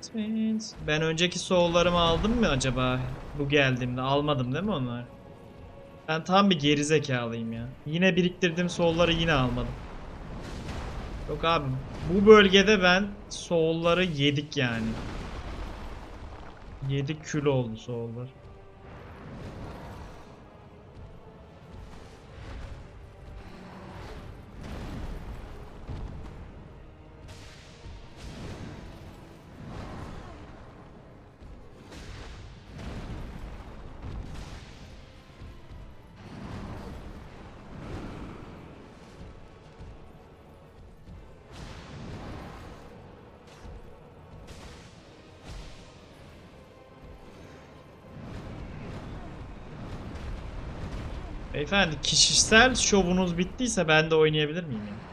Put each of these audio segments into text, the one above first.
Twins. Ben önceki soul'larımı aldım mı acaba? Bu geldiğimde almadım değil mi onlar? Ben tam bir gerizekalıyım ya. Yine biriktirdiğim soul'ları yine almadım. Yok abi bu bölgede ben soul'ları yedik yani. Yedik kül oldu soul'lar. Beyefendi kişisel şovunuz bittiyse ben de oynayabilir miyim ya?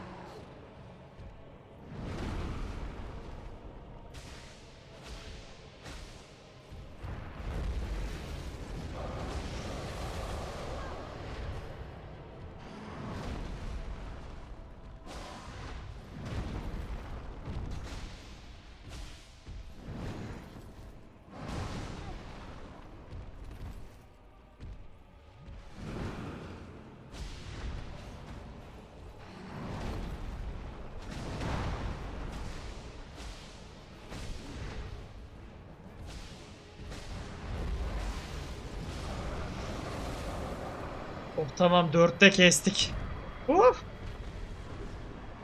Oh tamam dörtte kestik. Of.